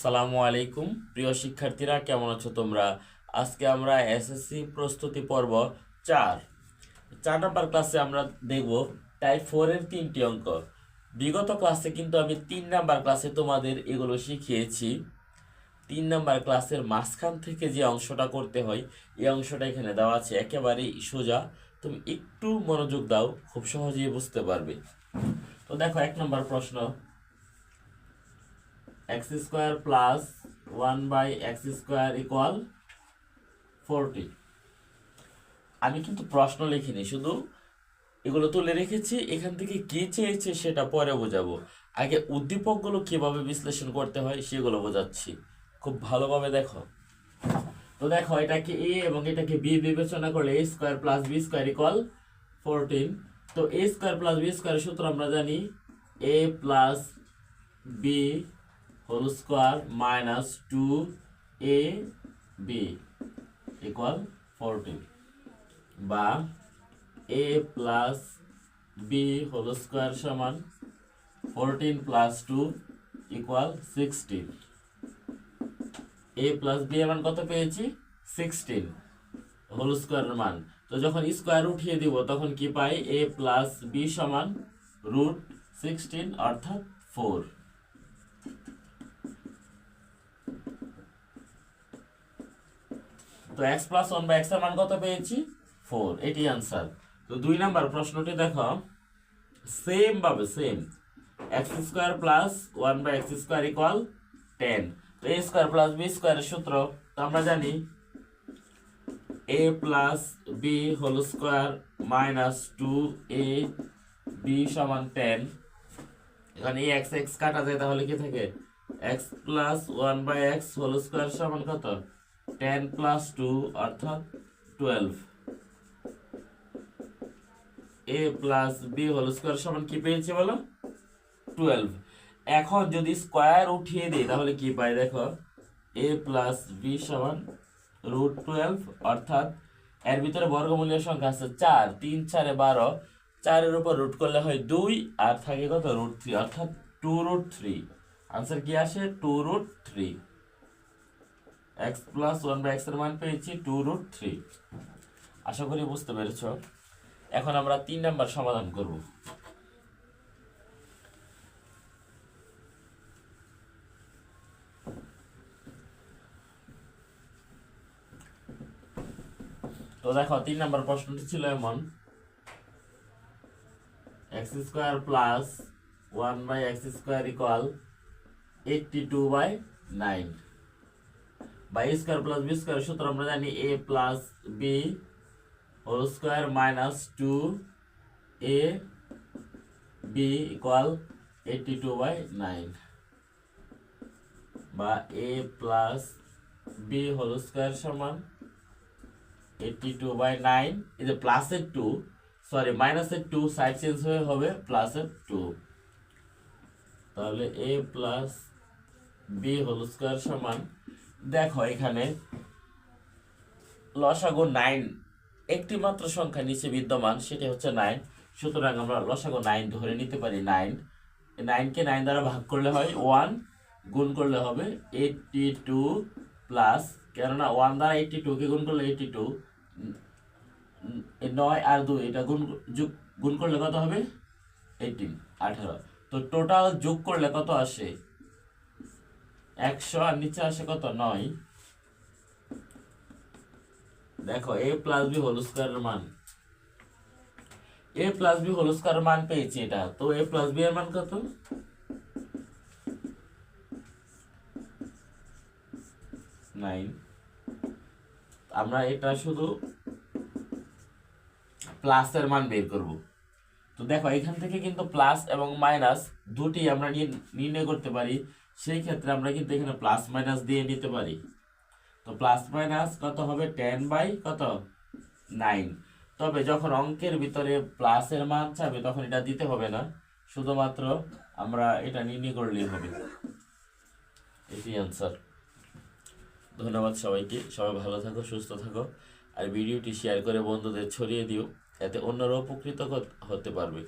সালামু আলাইকুম। প্রিয় শিক্ষার্থীরা, কেমন আছো তোমরা? আজকে আমরা এসএসসি প্রস্তুতি পর্ব চার। চার নাম্বার ক্লাসে আমরা দেখব টাইপ ফোরের তিনটি অঙ্ক। বিগত ক্লাসে কিন্তু আমি তিন নাম্বার ক্লাসে তোমাদের এগুলো শিখিয়েছি। তিন নাম্বার ক্লাসের মাঝখান থেকে যে অংশটা করতে হয়, এই অংশটা এখানে দেওয়া আছে একেবারেই সোজা। তুমি একটু মনোযোগ দাও, খুব সহজেই বুঝতে পারবে। তো দেখো, এক নম্বর প্রশ্ন। X square plus one by X square equal forty আমি কিন্তু প্রশ্ন লিখিনি, শুধু এগুলো তুলে রেখেছি, এখান থেকে কি চেয়েছে সেটা পরে বোঝাবো। আগে উদ্দীপকগুলো কীভাবে বিশ্লেষণ করতে হয় সেগুলো বোঝাচ্ছি। খুব ভালোভাবে দেখো। তো দেখো, এটাকে এ এবং এটাকে বি বিবেচনা করলে A square plus B square equal fourteen তো এ স্কোয়ার প্লাস বি স্কোয়ারের সূত্র আমরা জানি A plus B whole square minus two A B equal fourteen বা A plus B whole square সমান fourteen plus two equal sixteen A plus B এর মান কত পেয়েছি? সিক্সটিন হোল স্কোয়ারের মান। তো যখন স্কোয়ার উঠিয়ে দিব, তখন কি পাই? এ প্লাস বি সমান রুট সিক্সটিন অর্থাৎ ফোর তো এক্স প্লাস ওয়ান বা এক্সের মান কত পেয়েছি? ফোর এটি আনসার তো দুই নাম্বার প্রশ্নটি দেখো। সেম ভাবে same X square plus one by X square equal ten তো এ স্কোয়ার প্লাস বি স্কোয়ারের সূত্র, তো আমরা জানি A plus B whole square minus two A B সমান টেন এখানে এই এক্স এক্স কাটা যায়, তাহলে কি থাকে? X plus one by X whole square সমান কত? টেন প্লাস টু অর্থাৎ twelve A plus B whole square সমান কি পেয়েছি বলো? টুয়েলভ এখন যদি স্কোয়ার উঠিয়ে দিই, তাহলে কি পাই দেখো? এ প্লাস বি সমান রুট টুয়েলভ অর্থাৎ এর ভিতরে বর্গমূল্যের সংখ্যা আছে চার। তিন, চারে বারো। চারের উপর রুট করলে হয় দুই, আর থাকে কত? রুট থ্রি অর্থাৎ টু রুট থ্রি আনসার কি আসে? Two root three x plus one by এক্সের মান পেয়েছি টু রুট থ্রি আশা করি বুঝতে পেরেছ। এখন আমরা তিন নাম্বার সমাধান করব। তো দেখো, তিন নাম্বার প্রশ্নটি ছিল এমন। X square plus one by x square equal eighty two by nine বা a square plus b square সূত্র আমরা জানি a plus b whole square minus two a b equal eighty two by nine বা a plus b whole square সমান eighty two by nine এই যে প্লাসের two sorry মাইনাসের টু সাইড চেঞ্জ হয়ে হবে প্লাসের টু তাহলে a plus b whole square সমান দেখো এখানে লসাগু নাইন একটি মাত্র সংখ্যা নিচে বিদ্যমান, সেটি হচ্ছে নাইন। সুতরাং আমরা লসাগু নাইন ধরে নিতে পারি নাইন। নাইনকে নাইন দ্বারা ভাগ করলে হয় ওয়ান, গুণ করলে হবে এইটটি টু প্লাস, কেননা ওয়ান দ্বারা এইটটি টুকে গুণ করলে এইটটি টু। নয় আর দুই, এটা গুণ, যোগ, গুণ করলে কত হবে? এইটিন, আঠারো। তো টোটাল যোগ করলে কত আসে? একশো আর নিচে আসে কত? নয়। দেখো, এ প্লাস বি হোল স্কোয়ারের মান। এ প্লাস বি হোল স্কোয়ারের মান পেয়েছি এটা। তো এ প্লাস বি এর মান কত? নাইন আমরা এটা শুধু প্লাসের মান বের করব। তো দেখো, এখান থেকে কিন্তু প্লাস এবং মাইনাস দুটি আমরা নির- নির্ণয় করতে পারি। সেই ক্ষেত্রে আমরা কিন্তু এখানে প্লাস মাইনাস দিয়ে নিতে পারি। তো প্লাস মাইনাস কত হবে? টেন বাই কত? নাইন তবে যখন অঙ্কের ভিতরে প্লাসের মান চাবে, তখন এটা দিতে হবে না। শুধুমাত্র আমরা এটা নির্ণয় করলেই হবে। এটি অ্যান্সার ধন্যবাদ সবাইকে। সবাই ভালো থাকো, সুস্থ থাকো। আর ভিডিওটি শেয়ার করে বন্ধুদের ছড়িয়ে দিও। এতে অন্যরা উপকৃত হতে পারবে।